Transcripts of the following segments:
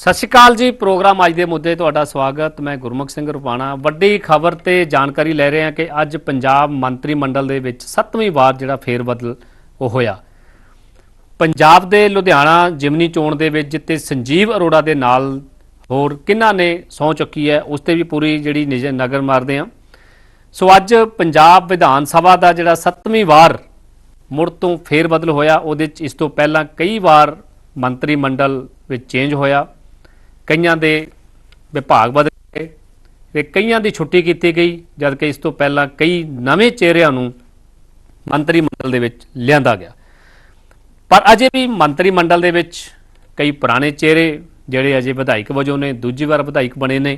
ਸਤਿ ਸ਼੍ਰੀ ਅਕਾਲ ਜੀ, ਪ੍ਰੋਗਰਾਮ ਅੱਜ ਦੇ ਮੁੱਦੇ ਤੁਹਾਡਾ ਸਵਾਗਤ। ਮੈਂ ਗੁਰਮੁਖ ਸਿੰਘ ਰੁਪਾਣਾ। ਵੱਡੀ ਖਬਰ ਤੇ ਜਾਣਕਾਰੀ ਲੈ ਰਹੇ ਹਾਂ ਕਿ ਅੱਜ ਪੰਜਾਬ ਮੰਤਰੀ ਮੰਡਲ ਦੇ ਵਿੱਚ 7ਵੀਂ ਵਾਰ ਜਿਹੜਾ ਫੇਰ ਬਦਲ ਉਹ ਹੋਇਆ। ਪੰਜਾਬ ਦੇ ਲੁਧਿਆਣਾ ਜਿਮਨੀ ਚੋਣ ਦੇ ਵਿੱਚ ਜਿੱਤੇ ਸੰਜੀਵ ਅਰੋੜਾ ਦੇ ਨਾਲ ਹੋਰ ਕਿਹਨਾਂ ਨੇ ਸਹੁੰ ਚੁੱਕੀ ਹੈ, ਉਸ ਤੇ ਵੀ ਪੂਰੀ ਜਿਹੜੀ ਨਿਜ- ਨਗਰ ਮਾਰਦੇ ਹਾਂ। ਸੋ ਅੱਜ ਪੰਜਾਬ ਵਿਧਾਨ ਸਭਾ ਦਾ ਜਿਹੜਾ 7ਵੀਂ ਵਾਰ ਮੁੜ ਤੋਂ ਫੇਰ ਬਦਲ ਹੋਇਆ, ਉਹਦੇ ਚ ਇਸ ਤੋਂ ਪਹਿਲਾਂ ਕਈ ਵਾਰ ਮੰਤਰੀ ਮੰਡਲ ਵਿੱਚ ਚੇਂਜ ਹੋਇਆ। ਕਈਆਂ ਦੇ ਵਿਭਾਗ ਬਦਲ ਗਏ ਤੇ ਕਈਆਂ ਦੀ ਛੁੱਟੀ ਕੀਤੀ ਗਈ, ਜਦਕਿ ਇਸ ਤੋਂ ਪਹਿਲਾਂ ਕਈ ਨਵੇਂ ਚਿਹਰਿਆਂ ਨੂੰ ਮੰਤਰੀ ਮੰਡਲ ਦੇ ਵਿੱਚ ਲਿਆਂਦਾ ਗਿਆ। ਪਰ ਅਜੇ ਵੀ ਮੰਤਰੀ ਮੰਡਲ ਦੇ ਵਿੱਚ ਕਈ ਪੁਰਾਣੇ ਚਿਹਰੇ ਜਿਹੜੇ ਅਜੇ ਵਿਧਾਇਕ ਵਜੋਂ ਨੇ, ਦੂਜੀ ਵਾਰ ਵਿਧਾਇਕ ਬਣੇ ਨੇ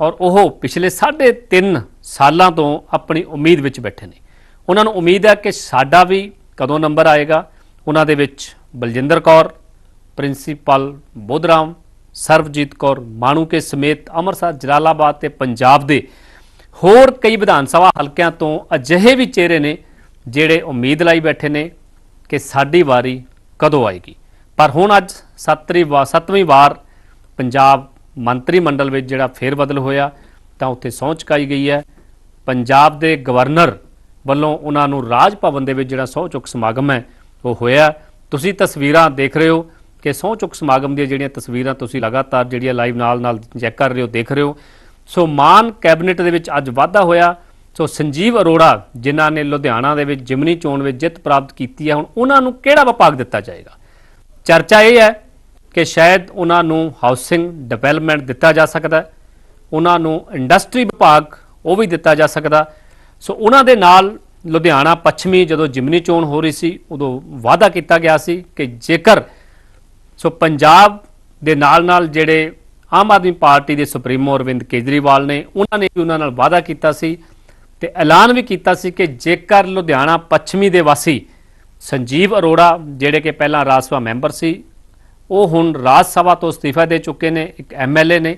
ਔਰ ਉਹ ਪਿਛਲੇ 3.5 ਸਾਲਾਂ ਤੋਂ ਆਪਣੀ ਉਮੀਦ ਵਿੱਚ ਬੈਠੇ ਨੇ। ਉਹਨਾਂ ਨੂੰ ਉਮੀਦ ਹੈ ਕਿ ਸਾਡਾ ਵੀ ਕਦੋਂ ਨੰਬਰ ਆਏਗਾ। ਉਹਨਾਂ ਦੇ ਵਿੱਚ ਬਲਜਿੰਦਰ ਕੌਰ, ਪ੍ਰਿੰਸੀਪਲ ਬੋਧਰਾਮ ਸਰਬਜੀਤ ਕੌਰ ਮਾਣੂਕੇ ਸਮੇਤ ਅੰਮ੍ਰਿਤਸਰ, ਜਲਾਲਾਬਾਦ ਤੇ ਪੰਜਾਬ ਦੇ ਹੋਰ ਕਈ ਵਿਧਾਨ ਸਭਾ ਹਲਕਿਆਂ ਤੋਂ ਅਜਿਹੇ ਵੀ ਚਿਹਰੇ ਨੇ ਜਿਹੜੇ ਉਮੀਦ ਲਾਈ ਬੈਠੇ ਨੇ ਕਿ ਸਾਡੀ ਵਾਰੀ ਕਦੋਂ ਆਏਗੀ। ਪਰ ਹੁਣ ਅੱਜ ਸੱਤਵੀਂ ਵਾਰ ਸੱਤਵੀਂ ਵਾਰ ਪੰਜਾਬ ਮੰਤਰੀ ਮੰਡਲ ਵਿੱਚ ਜਿਹੜਾ ਫੇਰ ਬਦਲ ਹੋਇਆ, ਤਾਂ ਉੱਥੇ ਸਹੁੰ ਚੁਕਾਈ ਗਈ ਹੈ। ਪੰਜਾਬ ਦੇ ਗਵਰਨਰ ਵੱਲੋਂ ਉਹਨਾਂ ਨੂੰ ਰਾਜ ਭਵਨ ਦੇ ਵਿੱਚ ਜਿਹੜਾ ਸਹੁੰ ਚੁੱਕ ਸਮਾਗਮ ਹੈ, ਉਹ ਹੋਇਆ। ਤੁਸੀਂ ਤਸਵੀਰਾਂ ਦੇਖ ਰਹੇ ਹੋ ਕਿ ਸਹੁੰ ਚੁੱਕ ਸਮਾਗਮ ਦੀਆਂ ਜਿਹੜੀਆਂ ਤਸਵੀਰਾਂ ਤੁਸੀਂ ਲਗਾਤਾਰ ਜਿਹੜੀਆਂ ਲਾਈਵ ਨਾਲ ਨਾਲ ਚੈੱਕ ਕਰ ਰਹੇ ਹੋ, ਦੇਖ ਰਹੇ ਹੋ। ਸੋ ਮਾਨ ਕੈਬਨਿਟ ਦੇ ਵਿੱਚ ਅੱਜ ਵਾਧਾ ਹੋਇਆ। ਸੋ ਸੰਜੀਵ ਅਰੋੜਾ, ਜਿਨ੍ਹਾਂ ਨੇ ਲੁਧਿਆਣਾ ਦੇ ਵਿੱਚ ਜਿਮਨੀ ਚੋਣ ਵਿੱਚ ਜਿੱਤ ਪ੍ਰਾਪਤ ਕੀਤੀ ਹੈ, ਹੁਣ ਉਹਨਾਂ ਨੂੰ ਕਿਹੜਾ ਵਿਭਾਗ ਦਿੱਤਾ ਜਾਏਗਾ? ਚਰਚਾ ਇਹ ਹੈ ਕਿ ਸ਼ਾਇਦ ਉਹਨਾਂ ਨੂੰ ਹਾਊਸਿੰਗ ਡਿਵੈਲਪਮੈਂਟ ਦਿੱਤਾ ਜਾ ਸਕਦਾ ਹੈ, ਉਹਨਾਂ ਨੂੰ ਇੰਡਸਟਰੀ ਵਿਭਾਗ ਉਹ ਵੀ ਦਿੱਤਾ ਜਾ ਸਕਦਾ। ਸੋ ਉਹਨਾਂ ਦੇ ਨਾਲ ਲੁਧਿਆਣਾ ਪੱਛਮੀ ਜਦੋਂ ਜਿਮਨੀ ਚੋਣ ਹੋ ਰਹੀ ਸੀ, ਉਦੋਂ ਵਾਅਦਾ ਕੀਤਾ ਗਿਆ ਸੀ ਕਿ ਜੇਕਰ ਸੋ ਪੰਜਾਬ ਦੇ ਨਾਲ ਨਾਲ ਜਿਹੜੇ ਆਮ ਆਦਮੀ ਪਾਰਟੀ ਦੇ ਸੁਪਰੀਮੋ ਅਰਵਿੰਦ ਕੇਜਰੀਵਾਲ ਨੇ, ਉਹਨਾਂ ਨੇ ਵੀ ਉਹਨਾਂ ਨਾਲ ਵਾਅਦਾ ਕੀਤਾ ਸੀ ਤੇ ਐਲਾਨ ਵੀ ਕੀਤਾ ਸੀ ਕਿ ਜੇਕਰ ਲੁਧਿਆਣਾ ਪੱਛਮੀ ਦੇ ਵਾਸੀ ਸੰਜੀਵ ਅਰੋੜਾ, ਜਿਹੜੇ ਕਿ ਪਹਿਲਾਂ ਰਾਜ ਸਭਾ ਮੈਂਬਰ ਸੀ, ਉਹ ਹੁਣ ਰਾਜ ਸਭਾ ਤੋਂ ਅਸਤੀਫਾ ਦੇ ਚੁੱਕੇ ਨੇ, ਇੱਕ ਐਮਐਲਏ ਨੇ,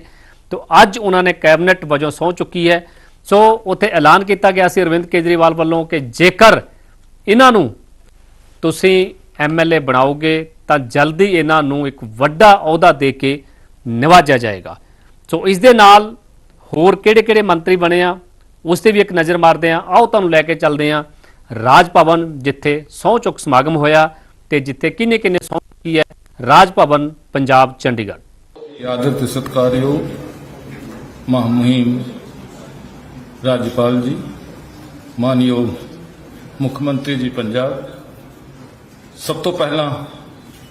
ਤੋਂ ਅੱਜ ਉਹਨਾਂ ਨੇ ਕੈਬਨਿਟ ਵਜੋਂ ਸਹੁੰ ਚੁੱਕੀ ਹੈ। ਸੋ ਉੱਥੇ ਐਲਾਨ ਕੀਤਾ ਗਿਆ ਸੀ ਅਰਵਿੰਦ ਕੇਜਰੀਵਾਲ ਵੱਲੋਂ ਕਿ ਜੇਕਰ ਇਹਨਾਂ ਨੂੰ ਤੁਸੀਂ ਐਮਐਲਏ ਬਣਾਓਗੇ ਤਾਂ ਜਲਦੀ ਇਹਨਾਂ ਨੂੰ ਇੱਕ ਵੱਡਾ ਅਹੁਦਾ ਦੇ ਕੇ ਨਿਵਾਜਿਆ ਜਾਏਗਾ। ਸੋ ਇਸ ਦੇ ਨਾਲ ਹੋਰ ਕਿਹੜੇ-ਕਿਹੜੇ ਮੰਤਰੀ ਬਣੇ ਆ, ਉਸ ਤੇ ਵੀ ਇੱਕ ਨਜ਼ਰ ਮਾਰਦੇ ਆ। ਆਓ ਤੁਹਾਨੂੰ ਲੈ ਕੇ ਚੱਲਦੇ ਆ ਰਾਜ ਭਵਨ, ਜਿੱਥੇ ਸਹੁੰ ਚੁੱਕ ਸਮਾਗਮ ਹੋਇਆ ਤੇ ਜਿੱਥੇ ਕਿੰਨੇ-ਕਿੰਨੇ ਸਹੁੰ ਚੁੱਕੀ ਹੈ, ਰਾਜ ਭਵਨ, ਪੰਜਾਬ, ਚੰਡੀਗੜ੍ਹ। ਆਦਰ ਤੇ ਸਤਿਕਾਰਯੋਗ ਰਾਜਪਾਲ ਜੀ, ਮਾਨਯੋਗ ਮੁੱਖ ਮੰਤਰੀ ਜੀ ਪੰਜਾਬ, ਸਭ ਤੋਂ ਪਹਿਲਾਂ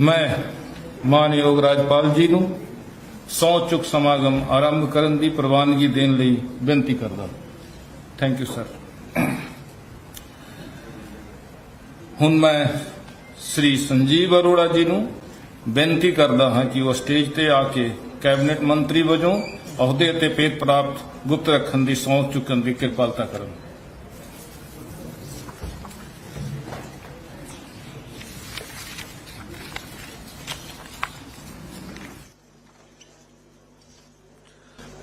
ਮੈਂ ਮਾਨਯੋਗ ਰਾਜਪਾਲ ਜੀ ਨੂੰ ਸਹੁੰ ਚੁੱਕ ਸਮਾਗਮ ਆਰੰਭ ਕਰਨ ਦੀ ਪ੍ਰਵਾਨਗੀ ਦੇਣ ਲਈ ਬੇਨਤੀ ਕਰਦਾ ਹਾਂ। ਥੈਂਕ ਯੂ ਸਰ ਹੁਣ ਮੈਂ ਸ੍ਰੀ ਸੰਜੀਵ ਅਰੋੜਾ ਜੀ ਨੂੰ ਬੇਨਤੀ ਕਰਦਾ ਹਾਂ ਕਿ ਉਹ ਸਟੇਜ ਤੇ ਆ ਕੇ ਕੈਬਨਿਟ ਮੰਤਰੀ ਵਜੋਂ ਅਹੁਦੇ ਤੇ ਪੇਟ ਪ੍ਰਾਪਤ ਗੁਪਤ ਰੱਖਣ ਦੀ ਸਹੁੰ ਚੁੱਕਣ ਦੀ ਕਿਰਪਾਲਤਾ ਕਰਨ।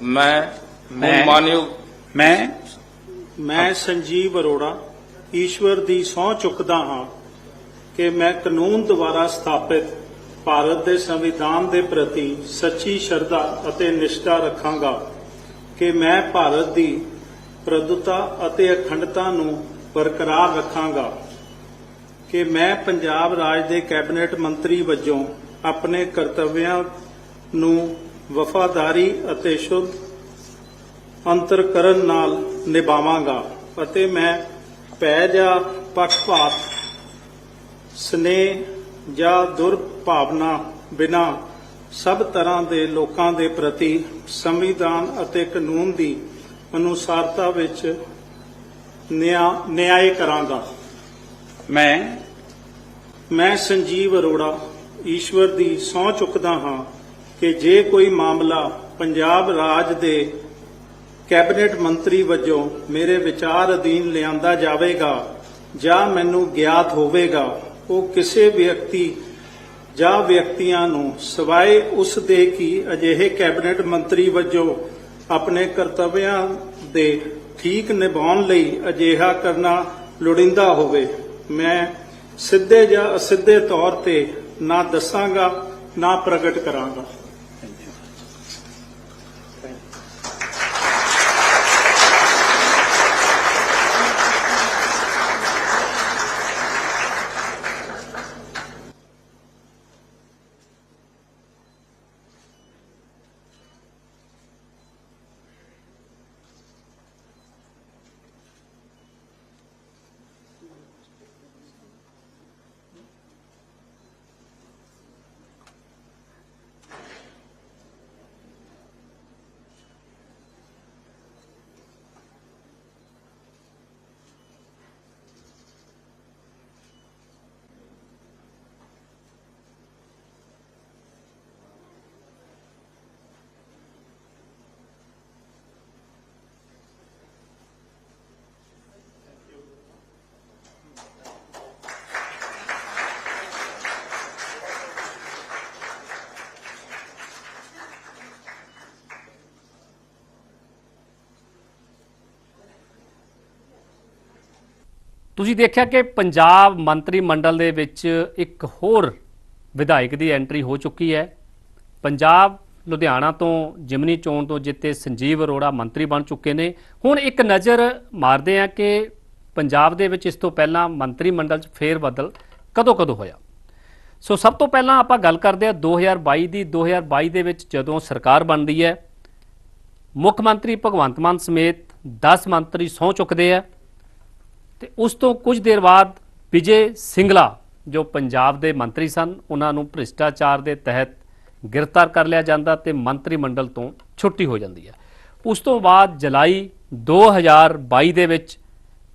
ਮੈਂ ਮੈਂ- ਮਾਨਯੋਗ ਮੈਂ ਮੈਂ ਸੰਜੀਵ ਅਰੋੜਾ ਈਸ਼ਵਰ ਦੀ ਸਹੁੰ ਚੁੱਕਦਾ ਹਾਂ ਕਿ ਮੈਂ ਕਾਨੂੰਨ ਦੁਆਰਾ ਸਥਾਪਿਤ ਭਾਰਤ ਦੇ ਸੰਵਿਧਾਨ ਦੇ ਪ੍ਰਤੀ ਸੱਚੀ ਸ਼ਰਧਾ ਅਤੇ ਨਿਸ਼ਠਾ ਰੱਖਾਂਗਾ ਕਿ ਮੈਂ ਭਾਰਤ ਦੀ ਪ੍ਰਭੁਤਾ ਅਤੇ ਅਖੰਡਤਾ ਨੂੰ ਬਰਕਰਾਰ ਰੱਖਾਂਗਾ ਕਿ ਮੈਂ ਪੰਜਾਬ ਰਾਜ ਦੇ ਕੈਬਨਿਟ ਮੰਤਰੀ ਵਜੋਂ ਆਪਣੇ ਕਰਤੱਵਿਆਂ ਨੂੰ ਵਫਾਦਾਰੀ ਅਤੇ ਸ਼ੁੱਧ ਅੰਤਰਕਰਨ ਨਾਲ ਨਿਭਾਵਾਂਗਾ ਅਤੇ ਮੈਂ ਭੈ ਜਾਂ ਪੱਖਪਾਤ ਸਨੇਹ ਜਾਂ ਦੁਰਭਾਵਨਾ ਬਿਨਾ ਸਭ ਤਰ੍ਹਾਂ ਦੇ ਲੋਕਾਂ ਦੇ ਪ੍ਰਤੀ ਸੰਵਿਧਾਨ ਅਤੇ ਕਾਨੂੰਨ ਦੀ ਅਨੁਸਾਰਤਾ ਵਿੱਚ ਨਿਆਂ ਨਿਆਂ ਕਰਾਂਗਾ। ਮੈਂ ਮੈਂ ਸੰਜੀਵ ਅਰੋੜਾ ਈਸ਼ਵਰ ਦੀ ਸਹੁੰ ਚੁੱਕਦਾ ਹਾਂ। ਕਿ ਜੇ ਕੋਈ ਮਾਮਲਾ ਪੰਜਾਬ ਰਾਜ ਦੇ ਕੈਬਨਿਟ ਮੰਤਰੀ ਵਜੋਂ ਮੇਰੇ ਵਿਚਾਰ ਅਧੀਨ ਲਿਆਂਦਾ ਜਾਵੇਗਾ ਜਾਂ ਮੈਨੂੰ ਗਿਆਤ ਹੋਵੇਗਾ, ਉਹ ਕਿਸੇ ਵਿਅਕਤੀ ਜਾਂ ਵਿਅਕਤੀਆਂ ਨੂੰ ਸਿਵਾਏ ਉਸ ਦੇ ਕਿ ਅਜਿਹੇ ਕੈਬਨਿਟ ਮੰਤਰੀ ਵਜੋਂ ਆਪਣੇ ਕਰਤੱਵਿਆਂ ਦੇ ਠੀਕ ਨਿਭਾਉਣ ਲਈ ਅਜਿਹਾ ਕਰਨਾ ਲੋੜੀਂਦਾ ਹੋਵੇ। ਮੈਂ ਸਿੱਧੇ ਜਾਂ ਅਸਿੱਧੇ ਤੌਰ ਤੇ ਨਾ ਦੱਸਾਂਗਾ, ਨਾ ਪ੍ਰਗਟ ਕਰਾਂਗਾ। ਤੁਸੀਂ ਦੇਖਿਆ ਕਿ ਪੰਜਾਬ ਮੰਤਰੀ ਮੰਡਲ ਦੇ ਵਿੱਚ ਇੱਕ ਹੋਰ ਵਿਧਾਇਕ ਦੀ ਐਂਟਰੀ ਹੋ ਚੁੱਕੀ ਹੈ। ਪੰਜਾਬ ਲੁਧਿਆਣਾ ਤੋਂ ਜਿਮਨੀ ਚੋਣ ਤੋਂ ਜਿੱਤੇ ਸੰਜੀਵ ਅਰੋੜਾ ਮੰਤਰੀ ਬਣ ਚੁੱਕੇ ਨੇ। ਹੁਣ ਇੱਕ ਨਜ਼ਰ ਮਾਰਦੇ ਆ ਕਿ ਪੰਜਾਬ ਦੇ ਵਿੱਚ ਇਸ ਤੋਂ ਪਹਿਲਾਂ ਮੰਤਰੀ ਮੰਡਲ 'ਚ ਫੇਰ ਬਦਲ ਕਦੋਂ ਕਦੋਂ ਹੋਇਆ? ਸੋ ਸਭ ਤੋਂ ਪਹਿਲਾਂ ਆਪਾਂ ਗੱਲ ਕਰਦੇ ਆ 2022 ਦੀ। 2022 ਦੇ ਵਿੱਚ ਜਦੋਂ ਸਰਕਾਰ ਬਣਦੀ ਹੈ, ਮੁੱਖ ਮੰਤਰੀ ਭਗਵੰਤ ਮਾਨ ਸਮੇਤ 10 ਮੰਤਰੀ ਸਹੁੰ ਚੁੱਕਦੇ ਆ। ਤੇ ਉਸ ਤੋਂ ਕੁਝ ਦੇਰ ਬਾਅਦ ਵਿਜੇ ਸਿੰਗਲਾ, ਜੋ ਪੰਜਾਬ ਦੇ ਮੰਤਰੀ ਸਨ, ਉਹਨਾਂ ਨੂੰ ਭ੍ਰਿਸ਼ਟਾਚਾਰ ਦੇ ਤਹਿਤ ਗ੍ਰਿਫਤਾਰ ਕਰ ਲਿਆ ਜਾਂਦਾ ਤੇ ਮੰਤਰੀ ਮੰਡਲ ਤੋਂ ਛੁੱਟੀ ਹੋ ਜਾਂਦੀ ਹੈ। ਉਸ ਤੋਂ ਬਾਅਦ ਜੁਲਾਈ 2022 ਦੇ ਵਿੱਚ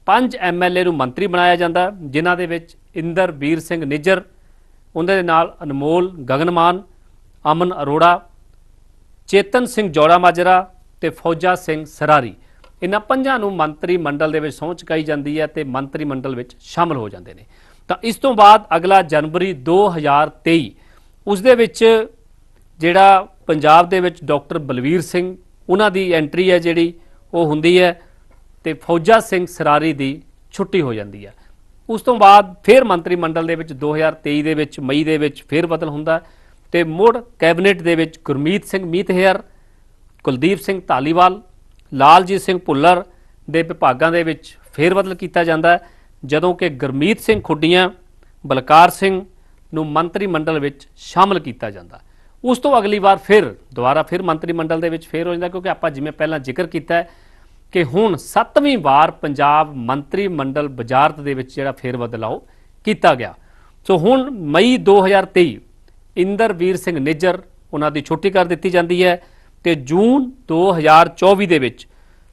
ਪੰਜ ਐਮਐਲਏ ਨੂੰ ਮੰਤਰੀ ਬਣਾਇਆ ਜਾਂਦਾ, ਜਿਨ੍ਹਾਂ ਦੇ ਵਿੱਚ ਇੰਦਰਬੀਰ ਸਿੰਘ ਨਿੱਜਰ ਉਹਨਾਂ ਦੇ ਨਾਲ ਅਨਮੋਲ ਗਗਨਮਾਨ, ਅਮਨ ਅਰੋੜਾ, ਚੇਤਨ ਸਿੰਘ ਜੋੜਾ ਮਾਜਰਾ ਤੇ ਫੌਜਾ ਸਿੰਘ ਸਰਾਰੀ। ਇਹਨਾਂ ਪੰਜਾਂ ਨੂੰ ਮੰਤਰੀ ਮੰਡਲ ਦੇ ਵਿੱਚ ਸਹੁੰ ਚੁਕਾਈ ਜਾਂਦੀ ਹੈ ਤੇ ਮੰਤਰੀ ਮੰਡਲ ਵਿੱਚ ਸ਼ਾਮਲ ਹੋ ਜਾਂਦੇ ਨੇ। ਤਾਂ ਇਸ ਤੋਂ ਬਾਅਦ ਅਗਲਾ ਜਨਵਰੀ 2023 ਉਸ ਦੇ ਵਿੱਚ ਜਿਹੜਾ ਪੰਜਾਬ ਦੇ ਵਿੱਚ ਡਾਕਟਰ ਬਲਵੀਰ ਸਿੰਘ, ਉਹਨਾਂ ਦੀ ਐਂਟਰੀ ਹੈ ਜਿਹੜੀ, ਉਹ ਹੁੰਦੀ ਹੈ ਤੇ ਫੌਜਾ ਸਿੰਘ ਸਰਾਰੀ ਦੀ ਛੁੱਟੀ ਹੋ ਜਾਂਦੀ ਹੈ। ਉਸ ਤੋਂ ਬਾਅਦ ਫਿਰ ਮੰਤਰੀ ਮੰਡਲ ਦੇ ਵਿੱਚ 2023 ਦੇ ਵਿੱਚ, ਮਈ ਦੇ ਵਿੱਚ ਫਿਰ ਬਦਲ ਹੁੰਦਾ ਹੈ ਤੇ ਮੁੜ ਕੈਬਨਿਟ ਦੇ ਵਿੱਚ ਗੁਰਮੀਤ ਸਿੰਘ ਮੀਤਹੇਅਰ ਕੁਲਦੀਪ ਸਿੰਘ ਧਾਲੀਵਾਲ ਲਾਲਜੀਤ ਸਿੰਘ ਭੁੱਲਰ ਦੇ ਵਿਭਾਗਾਂ ਦੇ ਵਿੱਚ ਫੇਰ ਬਦਲ ਕੀਤਾ ਜਾਂਦਾ ਹੈ, ਜਦੋਂ ਕਿ ਗੁਰਮੀਤ ਸਿੰਘ ਖੁੱਡੀਆਂ, ਬਲਕਾਰ ਸਿੰਘ ਨੂੰ ਮੰਤਰੀ ਮੰਡਲ ਵਿੱਚ ਸ਼ਾਮਲ ਕੀਤਾ ਜਾਂਦਾ ਉਸ ਤੋਂ ਅਗਲੀ ਵਾਰ ਫਿਰ, ਦੁਬਾਰਾ ਫਿਰ ਮੰਤਰੀ ਮੰਡਲ ਦੇ ਵਿੱਚ ਫੇਰ ਹੋ ਜਾਂਦਾ ਕਿਉਂਕਿ ਆਪਾਂ ਜਿਵੇਂ ਪਹਿਲਾਂ ਜ਼ਿਕਰ ਕੀਤਾ ਹੈ ਕਿ ਹੁਣ 7ਵੀਂ ਵਾਰ ਪੰਜਾਬ ਮੰਤਰੀ ਮੰਡਲ ਵਜ਼ਾਰਤ ਦੇ ਵਿੱਚ ਜਿਹੜਾ ਫੇਰ ਬਦਲਾਅ ਕੀਤਾ ਗਿਆ। ਸੋ ਹੁਣ ਮਈ 2023 ਇੰਦਰਵੀਰ ਸਿੰਘ ਨਿੱਜਰ ਉਹਨਾਂ ਦੀ ਛੁੱਟੀ ਕਰ ਦਿੱਤੀ ਜਾਂਦੀ ਹੈ। ਤੇ ਜੂਨ 2024 ਦੇ ਵਿੱਚ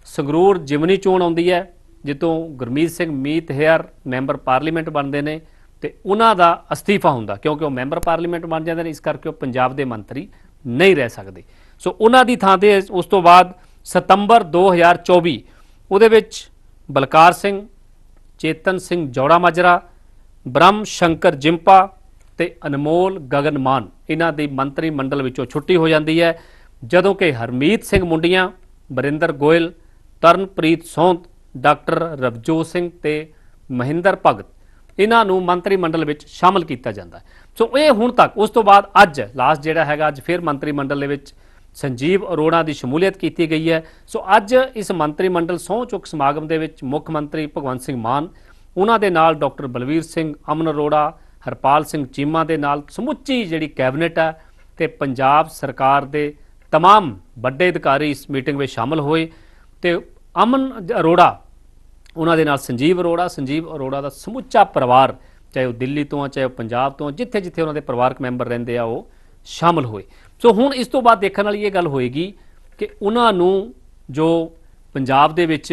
ਸੰਗਰੂਰ ਜਿਮਨੀ ਚੋਣ ਆਉਂਦੀ ਹੈ ਜਿੱਤੋਂ ਗੁਰਮੀਤ ਸਿੰਘ ਮੀਤ ਹੇਅਰ ਮੈਂਬਰ ਪਾਰਲੀਮੈਂਟ ਬਣਦੇ ਨੇ ਤੇ ਉਹਨਾਂ ਦਾ ਅਸਤੀਫਾ ਹੁੰਦਾ, ਕਿਉਂਕਿ ਉਹ ਮੈਂਬਰ ਪਾਰਲੀਮੈਂਟ ਬਣ ਜਾਂਦੇ ਨੇ, ਇਸ ਕਰਕੇ ਉਹ ਪੰਜਾਬ ਦੇ ਮੰਤਰੀ ਨਹੀਂ ਰਹਿ ਸਕਦੇ। ਸੋ ਉਹਨਾਂ ਦੀ ਥਾਂ ਤੇ ਉਸ ਤੋਂ ਬਾਅਦ ਸਤੰਬਰ 2024 ਉਹਦੇ ਵਿੱਚ ਬਲਕਾਰ ਸਿੰਘ, ਚੇਤਨ ਸਿੰਘ ਜੋੜਾ ਮਾਜਰਾ, ਬ੍ਰਹਮ ਸ਼ੰਕਰ ਜਿੰਪਾ ਤੇ ਅਨਮੋਲ ਗਗਨਮਾਨ, ਇਹਨਾਂ ਦੀ ਮੰਤਰੀ ਮੰਡਲ ਵਿੱਚੋਂ ਛੁੱਟੀ ਹੋ ਜਾਂਦੀ ਹੈ। ਜਦੋਂ ਕਿ ਹਰਮੀਤ ਸਿੰਘ ਮੁੰਡੀਆਂ ਬਰਿੰਦਰ ਗੋਇਲ, ਤਰਨਪ੍ਰੀਤ ਸੌਂਤ, ਡਾਕਟਰ ਰਵਜੋਤ ਸਿੰਘ ਤੇ ਮਹਿੰਦਰ ਭਗਤ ਇਹਨਾਂ ਨੂੰ ਮੰਤਰੀ ਮੰਡਲ ਵਿੱਚ ਸ਼ਾਮਲ ਕੀਤਾ ਜਾਂਦਾ ਹੈ। ਸੋ ਇਹ ਹੁਣ ਤੱਕ, ਉਸ ਤੋਂ ਬਾਅਦ ਅੱਜ ਲਾਸਟ ਜਿਹੜਾ ਹੈਗਾ, ਅੱਜ ਫਿਰ ਮੰਤਰੀ ਮੰਡਲ ਦੇ ਵਿੱਚ ਸੰਜੀਵ ਅਰੋੜਾ ਦੀ ਸ਼ਮੂਲੀਅਤ ਕੀਤੀ ਗਈ ਹੈ। ਸੋ ਅੱਜ ਇਸ ਮੰਤਰੀ ਮੰਡਲ ਸਹੁੰ ਚੁੱਕ ਸਮਾਗਮ ਦੇ ਵਿੱਚ ਮੁੱਖ ਮੰਤਰੀ ਭਗਵੰਤ ਸਿੰਘ ਮਾਨ, ਉਹਨਾਂ ਦੇ ਨਾਲ ਡਾਕਟਰ ਬਲਵੀਰ ਸਿੰਘ, ਅਮਨ ਅਰੋੜਾ, ਹਰਪਾਲ ਸਿੰਘ ਚੀਮਾ ਦੇ ਨਾਲ ਸਮੁੱਚੀ ਜਿਹੜੀ ਕੈਬਨਿਟ ਹੈ ਤੇ ਪੰਜਾਬ ਸਰਕਾਰ ਦੇ तमाम ਵੱਡੇ ਅਧਿਕਾਰੀ ਇਸ ਮੀਟਿੰਗ ਵਿੱਚ ਸ਼ਾਮਲ ਹੋਏ ਤੇ ਅਮਨ ਜ- ਅਰੋੜਾ ਉਹਨਾਂ ਦੇ ਨਾਲ ਸੰਜੀਵ ਅਰੋੜਾ ਸੰਜੀਵ ਅਰੋੜਾ ਦਾ ਸਮੁੱਚਾ ਪਰਿਵਾਰ ਚਾਹੇ ਉਹ ਦਿੱਲੀ ਤੋਂ ਆ ਚਾਹੇ ਉਹ ਪੰਜਾਬ ਤੋਂ ਆ, ਜਿੱਥੇ ਜਿੱਥੇ ਉਹਨਾਂ ਦੇ ਪਰਿਵਾਰਕ ਮੈਂਬਰ ਰਹਿੰਦੇ ਆ ਉਹ ਸ਼ਾਮਲ ਹੋਏ ਸੋ ਹੁਣ ਇਸ ਤੋਂ ਬਾਅਦ ਦੇਖਣ ਵਾਲੀ ਇਹ ਗੱਲ ਹੋਏਗੀ ਕਿ ਉਹਨਾਂ ਨੂੰ ਜੋ ਪੰਜਾਬ ਦੇ ਵਿੱਚ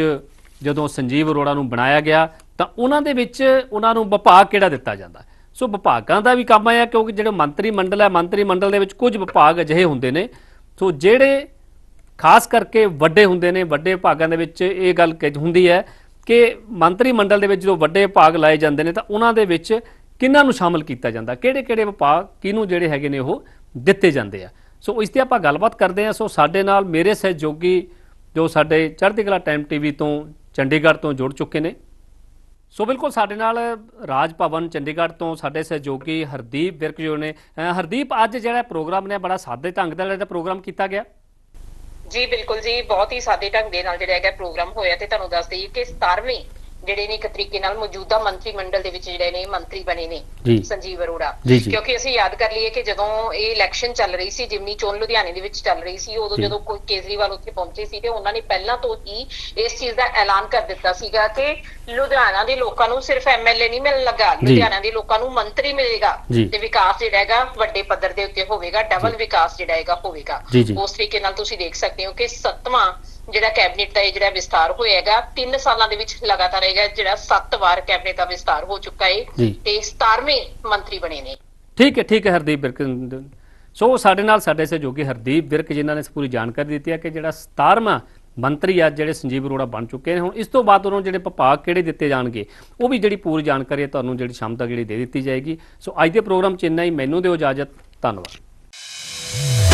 ਜਦੋਂ ਸੰਜੀਵ ਅਰੋੜਾ ਨੂੰ ਬਣਾਇਆ ਗਿਆ ਤਾਂ ਉਹਨਾਂ ਦੇ ਵਿੱਚ ਉਹਨਾਂ ਨੂੰ ਵਿਭਾਗ ਕਿਹੜਾ ਦਿੱਤਾ ਜਾਂਦਾ ਹੈ? ਸੋ ਵਿਭਾਗਾਂ ਦਾ ਵੀ ਕੰਮ ਆਇਆ ਕਿਉਂਕਿ ਜਿਹੜੇ ਮੰਤਰੀ ਮੰਡਲ ਹੈ ਮੰਤਰੀ ਮੰਡਲ ਦੇ ਵਿੱਚ ਕੁਝ ਵਿਭਾਗ ਅਜਿਹੇ ਹੁੰਦੇ ਨੇ ਸੋ ਜਿਹੜੇ ਖਾਸ ਕਰਕੇ ਵੱਡੇ ਹੁੰਦੇ ਨੇ, ਵੱਡੇ ਭਾਗਾਂ ਦੇ ਵਿੱਚ ਇਹ ਗੱਲ ਕਿ- ਹੁੰਦੀ ਹੈ ਕਿ ਮੰਤਰੀ ਮੰਡਲ ਦੇ ਵਿੱਚ ਜਦੋਂ ਵੱਡੇ ਭਾਗ ਲਾਏ ਜਾਂਦੇ ਨੇ ਤਾਂ ਉਹਨਾਂ ਦੇ ਵਿੱਚ ਕਿਹਨਾਂ ਨੂੰ ਸ਼ਾਮਲ ਕੀਤਾ ਜਾਂਦਾ? ਕਿਹੜੇ ਕਿਹੜੇ ਵਿਭਾਗ ਕਿਹਨੂੰ ਜਿਹੜੇ ਹੈਗੇ ਨੇ ਉਹ ਦਿੱਤੇ ਜਾਂਦੇ ਆ? ਸੋ ਇਸ ਤੇ ਆਪਾਂ ਗੱਲਬਾਤ ਕਰਦੇ ਹਾਂ। ਸੋ ਸਾਡੇ ਨਾਲ ਮੇਰੇ ਸਹਿਯੋਗੀ ਜੋ ਸਾਡੇ ਚੜ੍ਹਦੀ ਕਲਾ ਟਾਈਮ ਟੀਵੀ ਤੋਂ ਚੰਡੀਗੜ੍ਹ ਤੋਂ ਜੁੜ ਚੁੱਕੇ ਨੇ। ਸੋ ਬਿਲਕੁਲ ਸਾਡੇ ਨਾਲ ਰਾਜ ਭਵਨ ਚੰਡੀਗੜ੍ਹ ਤੋਂ ਸਾਡੇ ਸਹਿਯੋਗੀ ਹਰਦੀਪ ਵਿਰਕ ਜੋ ਨੇ ਹਰਦੀਪ, ਅੱਜ ਜਿਹੜਾ ਪ੍ਰੋਗਰਾਮ ਨੇ, ਬੜਾ ਸਾਦੇ ਢੰਗ ਨਾਲ ਜਿਹੜਾ ਪ੍ਰੋਗਰਾਮ ਕੀਤਾ ਗਿਆ। ਜੀ ਬਿਲਕੁਲ ਜੀ, ਬਹੁਤ ਹੀ ਸਾਦੇ ਢੰਗ ਦੇ ਨਾਲ ਜਿਹੜਾ ਹੈਗਾ ਪ੍ਰੋਗਰਾਮ ਹੋਇਆ ਤੇ ਤੁਹਾਨੂੰ ਦੱਸ ਦਈਏ ਕਿ 17ਵੇਂ ਜਿਹੜੇ ਨੇ ਇੱਕ ਤਰੀਕੇ ਨਾਲ ਮੌਜੂਦਾ ਮੰਤਰੀ ਮੰਡਲ ਦੇ ਵਿੱਚ ਜਿਹੜੇ ਨੇ ਮੰਤਰੀ ਬਣੇ ਨੇ। ਸੰਜੀਵ ਅਰੋੜਾ। ਕਿਉਂਕਿ ਅਸੀਂ ਯਾਦ ਕਰ ਲਈਏ ਕਿ ਜਦੋਂ ਇਹ ਇਲੈਕਸ਼ਨ ਚੱਲ ਰਹੀ ਸੀ ਜਿਮਨੀ ਚੋਣ ਲੁਧਿਆਣੇ ਦੇ ਵਿੱਚ ਚੱਲ ਰਹੀ ਸੀ ਉਦੋਂ। ਜਦੋਂ ਕੋਈ ਕੇਜਰੀਵਾਲ ਉੱਥੇ ਪਹੁੰਚੇ ਸੀ ਤੇ ਉਹਨਾਂ ਨੇ ਪਹਿਲਾਂ ਤੋਂ ਹੀ ਇਸ ਚੀਜ਼ ਦਾ ਐਲਾਨ ਕਰ ਦਿੱਤਾ ਸੀਗਾ ਕਿ ਲੁਧਿਆਣਾ ਦੇ ਲੋਕਾਂ ਨੂੰ ਸਿਰਫ ਐਮਐਲਏ ਨਹੀਂ ਮਿਲਣ ਲੱਗਾ। ਲੁਧਿਆਣਾ ਦੇ ਲੋਕਾਂ ਨੂੰ ਮੰਤਰੀ ਮਿਲੇਗਾ। ਤੇ ਵਿਕਾਸ ਜਿਹੜਾ ਹੈਗਾ ਵੱਡੇ ਪੱਧਰ ਦੇ ਉੱਤੇ ਹੋਵੇਗਾ ਡਬਲ ਵਿਕਾਸ ਜਿਹੜਾ ਹੈਗਾ ਹੋਵੇਗਾ। ਉਸ ਤਰੀਕੇ ਨਾਲ ਤੁਸੀਂ ਦੇਖ ਸਕਦੇ ਹੋ ਕਿ ਸੱਤਵਾਂ ਜਿਹੜਾ ਕੈਬਨਿਟ ਦਾ ਇਹ ਜਿਹੜਾ ਵਿਸਤਾਰ ਹੋਏਗਾ 3 ਸਾਲਾਂ ਦੇ ਵਿੱਚ ਲਗਾਤਾਰ ਹੈਗਾ ਜਿਹੜਾ 7 ਵਾਰ ਕੈਬਨਿਟ ਦਾ ਵਿਸਤਾਰ ਹੋ ਚੁੱਕਾ ਹੈ। ਤੇ 17ਵੇਂ ਮੰਤਰੀ ਬਣੇ ਨੇ। ਠੀਕ ਹੈ ਠੀਕ ਹੈ ਹਰਦੀਪ ਵਿਰਕ ਸੋ ਸਾਡੇ ਨਾਲ ਸਾਡੇ ਸਹਿਯੋਗੀ ਹਰਦੀਪ ਵਿਰਕ ਜਿਨ੍ਹਾਂ ਨੇ ਇਸ ਪੂਰੀ ਜਾਣਕਾਰੀ ਦਿੱਤੀ ਹੈ ਕਿ ਜਿਹੜਾ 17ਵਾਂ ਮੰਤਰੀ ਆ ਜਿਹੜੇ ਸੰਜੀਵ ਅਰੋੜਾ ਬਣ ਚੁੱਕੇ ਨੇ ਹੁਣ ਇਸ ਤੋਂ ਬਾਅਦ ਉਹਨਾਂ ਨੂੰ ਜਿਹੜੇ ਵਿਭਾਗ ਕਿਹੜੇ ਦਿੱਤੇ ਜਾਣਗੇ ਉਹ ਵੀ ਜਿਹੜੀ ਪੂਰੀ ਜਾਣਕਾਰੀ ਤੁਹਾਨੂੰ ਜਿਹੜੀ ਸ਼ਾਮ ਤੱਕ ਜਿਹੜੀ ਦੇ ਦਿੱਤੀ ਜਾਏਗੀ। ਸੋ ਅੱਜ ਦੇ ਪ੍ਰੋਗਰਾਮ 'ਚ ਇੰਨਾ ਹੀ ਮੈਨੂੰ ਦਿਓ ਇਜਾਜ਼ਤ ਧੰਨਵਾਦ।